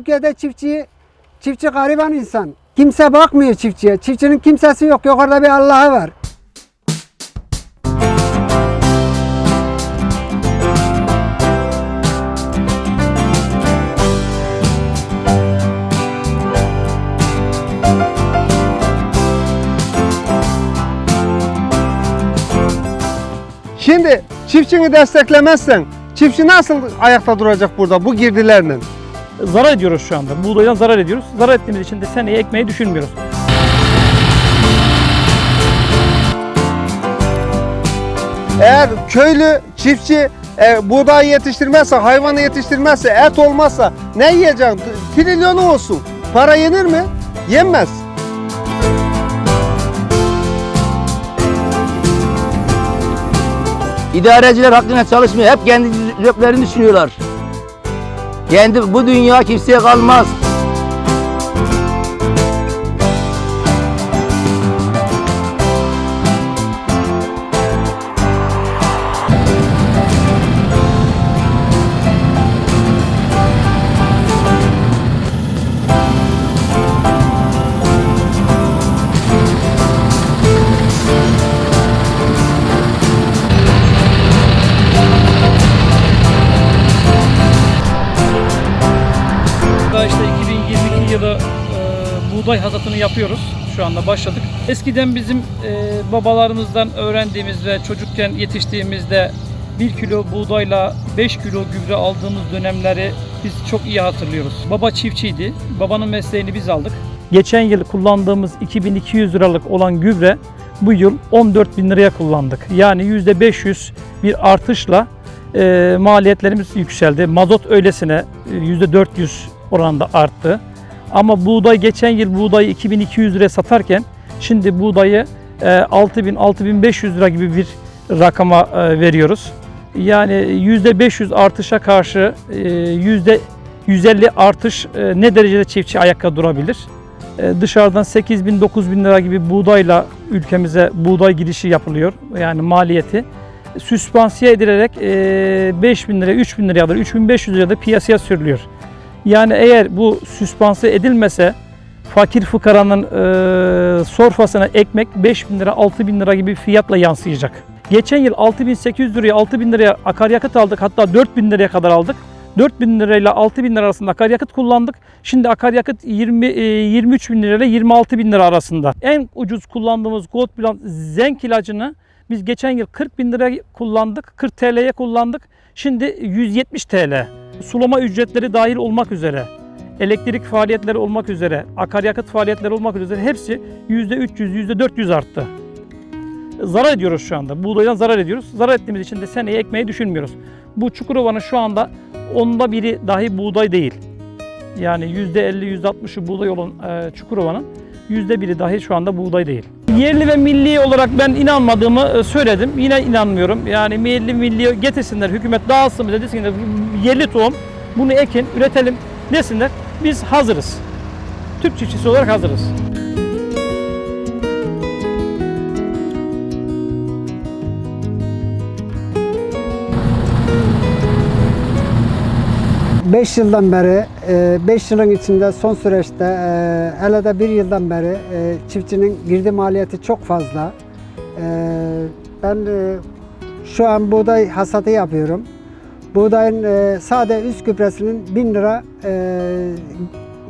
Türkiye'de çiftçi çiftçi gariban insan. Kimse bakmıyor çiftçiye. Çiftçinin kimsesi yok. Yukarıda bir Allah'ı var. Şimdi çiftçini desteklemezsen çiftçi nasıl ayakta duracak burada bu girdilerle? Zarar ediyoruz şu anda. Buğdaydan zarar ediyoruz. Zarar ettiğimiz için de seneye ekmeği düşünmüyoruz. Eğer köylü çiftçi e, buğday yetiştirmezse, hayvanı yetiştirmezse, et olmazsa ne yiyeceksin? Trilyonu olsun. Para yenir mi? Yenmez. İdareciler hakkında çalışmıyor. Hep kendi ceplerini düşünüyorlar. Kendi bu dünya kimseye kalmaz. Yapıyoruz. Şu anda başladık. Eskiden bizim e, babalarımızdan öğrendiğimiz ve çocukken yetiştiğimizde 1 kilo buğdayla 5 kilo gübre aldığımız dönemleri biz çok iyi hatırlıyoruz. Baba çiftçiydi. Babanın mesleğini biz aldık. Geçen yıl kullandığımız 2200 liralık olan gübre bu yıl 14 bin liraya kullandık. Yani %500 bir artışla e, maliyetlerimiz yükseldi. Mazot öylesine e, %400 oranda arttı. Ama buğday geçen yıl buğdayı 2200 liraya satarken şimdi buğdayı e, 6000-6500 lira gibi bir rakama e, veriyoruz. Yani %500 artışa karşı e, %150 artış e, ne derecede çiftçi ayakta durabilir? E, Dışarıdan 8 bin 9 bin lira gibi buğdayla ülkemize buğday girişi yapılıyor. Yani maliyeti süspansiye edilerek 5 bin liraya 3 bin liraya kadar 3500 liraya da piyasaya sürülüyor. Yani eğer bu süspansiye edilmese fakir fukaranın e, sorfasına ekmek 5 bin lira 6 bin lira gibi fiyatla yansıyacak. Geçen yıl 6800 liraya 6 bin liraya akaryakıt aldık hatta 4 bin liraya kadar aldık. 4 bin lirayla 6 bin lira arasında akaryakıt kullandık. Şimdi akaryakıt 20, e, 23 bin lirayla 26 bin lira arasında. En ucuz kullandığımız Gold Plan zenk ilacını biz geçen yıl 40 bin lira kullandık. 40 TL'ye kullandık. Şimdi 170 TL. Sulama ücretleri dahil olmak üzere, elektrik faaliyetleri olmak üzere, akaryakıt faaliyetleri olmak üzere hepsi %300, %400 arttı. Zarar ediyoruz şu anda. Buğdaydan zarar ediyoruz. Zarar ettiğimiz için de seneye ekmeği düşünmüyoruz. Bu Çukurova'nın şu anda onda biri dahi buğday değil. Yani %50, %60'ı buğday olan e, Çukurova'nın yüzde biri dahi şu anda buğday değil. Yerli ve milli olarak ben inanmadığımı e, söyledim. Yine inanmıyorum. Yani yerli milli getirsinler, hükümet dağılsın bize desinler yerli tohum bunu ekin, üretelim desinler. Biz hazırız. Türk çiftçisi olarak hazırız. Beş yıldan beri, 5 yılın içinde son süreçte e, hele de bir yıldan beri e, çiftçinin girdi maliyeti çok fazla. E, Ben e, şu an buğday hasatı yapıyorum. Buğdayın e, sade üst gübresinin 1000 lira e,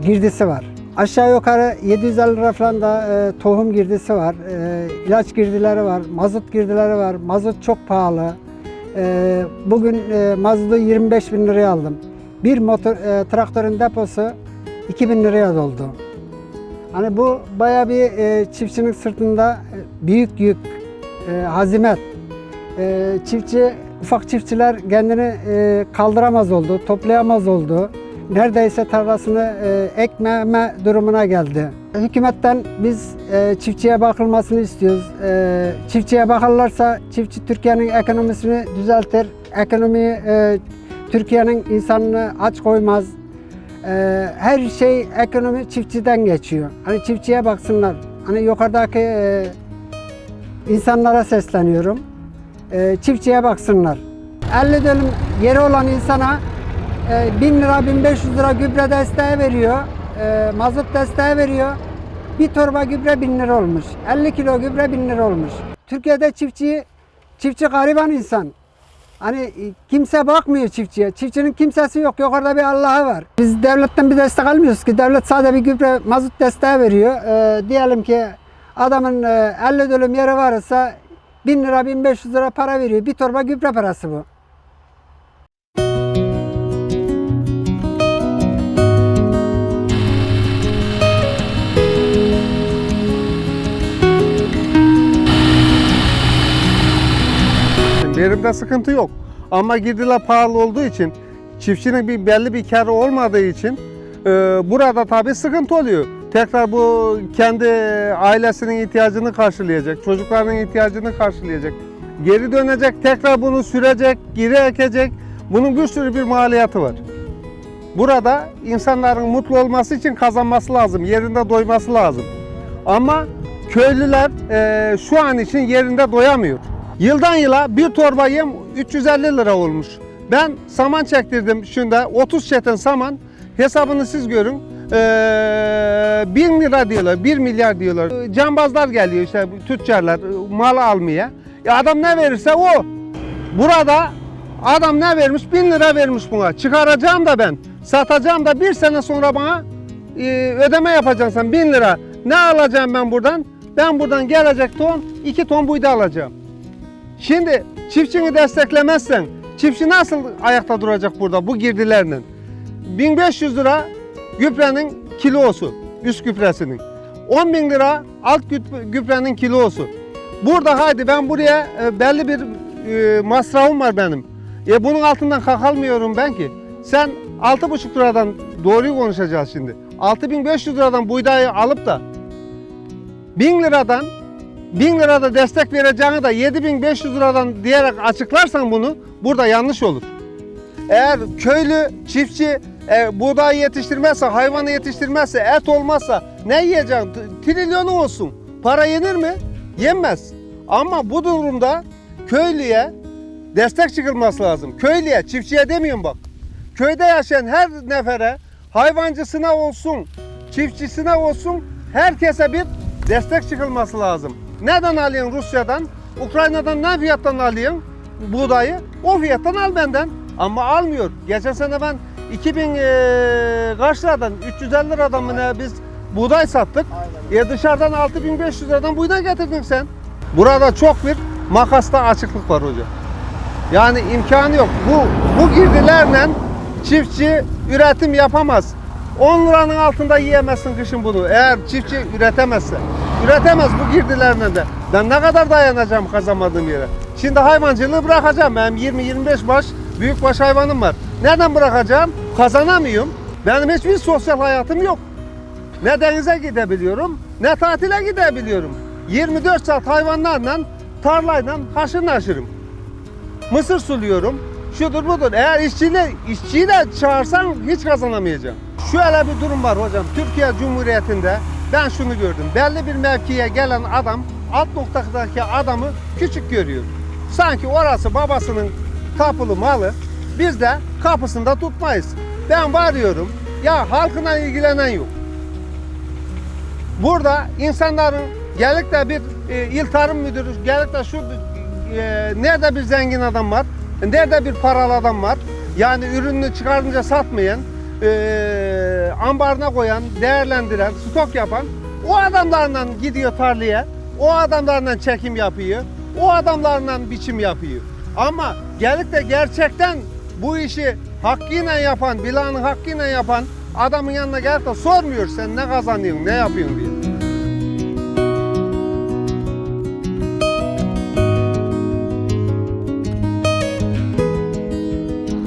girdisi var. Aşağı yukarı 750 lira falan da e, tohum girdisi var. E, ilaç girdileri var, mazot girdileri var. Mazot çok pahalı. E, bugün e, mazotu 25 bin liraya aldım. Bir motor e, traktörün deposu 2000 liraya doldu. Hani bu bayağı bir e, çiftçinin sırtında e, büyük yük, e, hazimet. E, çiftçi, ufak çiftçiler kendini e, kaldıramaz oldu, toplayamaz oldu. Neredeyse tarlasını e, ekmeme durumuna geldi. Hükümetten biz e, çiftçiye bakılmasını istiyoruz. E, çiftçiye bakarlarsa çiftçi Türkiye'nin ekonomisini düzeltir. Ekonomiyi e, Türkiye'nin insanını aç koymaz. Ee, her şey ekonomi çiftçiden geçiyor. Hani çiftçiye baksınlar. Hani yukarıdaki e, insanlara sesleniyorum. Ee, çiftçiye baksınlar. 50 dönüm yeri olan insana e, 1000 lira 1500 lira gübre desteği veriyor. E, mazot desteği veriyor. Bir torba gübre 1000 lira olmuş. 50 kilo gübre 1000 lira olmuş. Türkiye'de çiftçi çiftçi gariban insan. Hani e, kimse bakmıyor çiftçiye. Çiftçinin kimsesi yok. Yukarıda bir Allah'ı var. Biz devletten bir destek almıyoruz ki. Devlet sadece bir gübre mazot desteği veriyor. E, diyelim ki adamın e, 50 dönüm yeri varsa 1000 lira 1500 lira para veriyor. Bir torba gübre parası bu. Verimde sıkıntı yok. Ama girdiler pahalı olduğu için, çiftçinin bir belli bir karı olmadığı için e, burada tabii sıkıntı oluyor. Tekrar bu kendi ailesinin ihtiyacını karşılayacak, çocuklarının ihtiyacını karşılayacak. Geri dönecek, tekrar bunu sürecek, geri ekecek. Bunun bir sürü bir maliyeti var. Burada insanların mutlu olması için kazanması lazım, yerinde doyması lazım. Ama köylüler e, şu an için yerinde doyamıyor. Yıldan yıla bir torba yem 350 lira olmuş. Ben saman çektirdim şunda 30 çetin saman hesabını siz görün. Ee, 1000 lira diyorlar, 1 milyar diyorlar. Ee, Cambazlar geliyor işte tüccarlar e, mal almaya. Ya adam ne verirse o. Burada adam ne vermiş? 1000 lira vermiş buna. Çıkaracağım da ben. Satacağım da bir sene sonra bana e, ödeme yapacaksın sen 1000 lira. Ne alacağım ben buradan? Ben buradan gelecek ton 2 ton buğday alacağım. Şimdi çiftçini desteklemezsen çiftçi nasıl ayakta duracak burada bu girdilerle? 1500 lira gübrenin kilosu, üst gübresinin. 10 bin lira alt gübrenin kilosu. Burada haydi ben buraya e, belli bir e, masrafım var benim. E bunun altından kalkamıyorum ben ki. Sen 6,5 liradan doğruyu konuşacağız şimdi. 6500 liradan buğdayı alıp da 1000 liradan 1000 lirada destek vereceğini de 7500 liradan diyerek açıklarsan bunu burada yanlış olur. Eğer köylü çiftçi e, buğday yetiştirmezse, hayvanı yetiştirmezse, et olmazsa ne yiyeceksin? Trilyonu olsun. Para yenir mi? Yenmez. Ama bu durumda köylüye destek çıkılması lazım. Köylüye, çiftçiye demiyorum bak. Köyde yaşayan her nefere, hayvancısına olsun, çiftçisine olsun herkese bir destek çıkılması lazım. Neden alıyorsun Rusya'dan? Ukrayna'dan ne fiyattan alıyorsun buğdayı? O fiyattan al benden. Ama almıyor. Geçen sene ben 2000 eee, kaç liradan 350 liradan mı ne biz buğday sattık. E dışarıdan 6500 liradan buğday getirdin sen. Burada çok bir makasta açıklık var hocam. Yani imkanı yok. Bu bu girdilerle çiftçi üretim yapamaz. 10 liranın altında yiyemezsin kışın bunu. Eğer çiftçi üretemezse. Üretemez bu girdilerle de. Ben ne kadar dayanacağım kazanmadığım yere. Şimdi hayvancılığı bırakacağım. Benim 20-25 baş büyükbaş hayvanım var. Neden bırakacağım? Kazanamıyorum. Benim hiçbir sosyal hayatım yok. Ne denize gidebiliyorum, ne tatile gidebiliyorum. 24 saat hayvanlarla, tarlayla haşır naşırım. Mısır suluyorum. Şudur budur. Eğer işçiyle, işçiyi de çağırsan hiç kazanamayacağım. Şöyle bir durum var hocam. Türkiye Cumhuriyeti'nde ben şunu gördüm. Belli bir mevkiye gelen adam alt noktadaki adamı küçük görüyor. Sanki orası babasının tapulu malı. Biz de kapısında tutmayız. Ben varıyorum. Ya halkına ilgilenen yok. Burada insanların gelip de bir e, il tarım müdürü, gelip de şu e, nerede bir zengin adam var, nerede bir paralı adam var, yani ürününü çıkarınca satmayan, e, ambarına koyan, değerlendiren, stok yapan, o adamlarla gidiyor tarlaya, o adamlarla çekim yapıyor, o adamlarla biçim yapıyor. Ama gelip de gerçekten bu işi hakkıyla yapan, bilanı hakkıyla yapan adamın yanına gelip de sormuyor sen ne kazanıyorsun, ne yapıyorsun diye.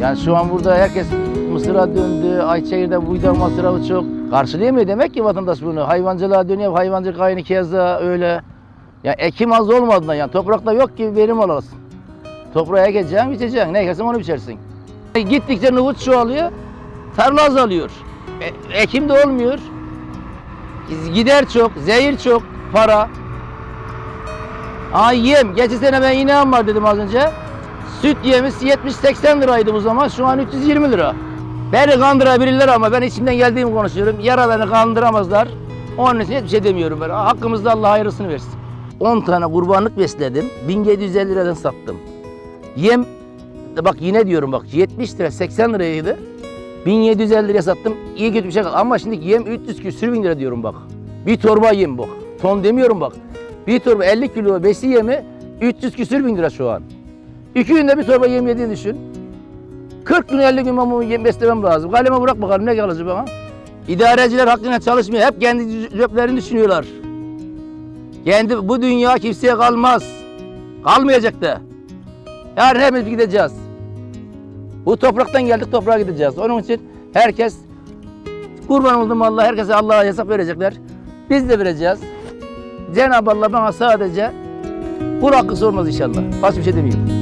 Yani şu an burada herkes Mısır'a döndü, Ayçiçeğir'de buğday masrafı çok. Karşılayamıyor demek ki vatandaş bunu. Hayvancılığa dönüyor, hayvancılık aynı keza öyle. Yani ekim az olmadığından yani toprakta yok ki verim olasın. Toprağa ekeceksin, biçeceksin. Ne ekersen onu biçersin. E, Gittikçe nüfus çoğalıyor, tarla azalıyor. E, ekim de olmuyor. Gider çok, zehir çok, para. Aa yem. Geçen sene ben ineğim var dedim az önce. Süt yemi 70-80 liraydı bu zaman. Şu an 320 lira. Beni kandırabilirler ama ben içimden geldiğimi konuşuyorum. Yaradanı kandıramazlar. Onun için hiçbir şey demiyorum ben. Hakkımızda Allah hayırlısını versin. 10 tane kurbanlık besledim. 1750 liradan sattım. Yem bak yine diyorum bak 70 lira 80 liraydı. 1750 liraya sattım. İyi kötü bir şey kaldı. Ama şimdi yem 300 küsür bin lira diyorum bak. Bir torba yem bak. Ton demiyorum bak. Bir torba 50 kilo besi yemi 300 küsür bin lira şu an. İki günde bir torba yem yediğini düşün. 40 gün 50 gün ben beslemem lazım. Kaleme bırak bakalım ne kalacak bana. İdareciler hakkında çalışmıyor. Hep kendi ceplerini düşünüyorlar. Kendi bu dünya kimseye kalmaz. Kalmayacak da. Yarın hepimiz gideceğiz. Bu topraktan geldik toprağa gideceğiz. Onun için herkes kurban oldum Allah herkese Allah'a hesap verecekler. Biz de vereceğiz. Cenab-ı Allah bana sadece kul hakkı sormaz inşallah. Başka bir şey demiyorum.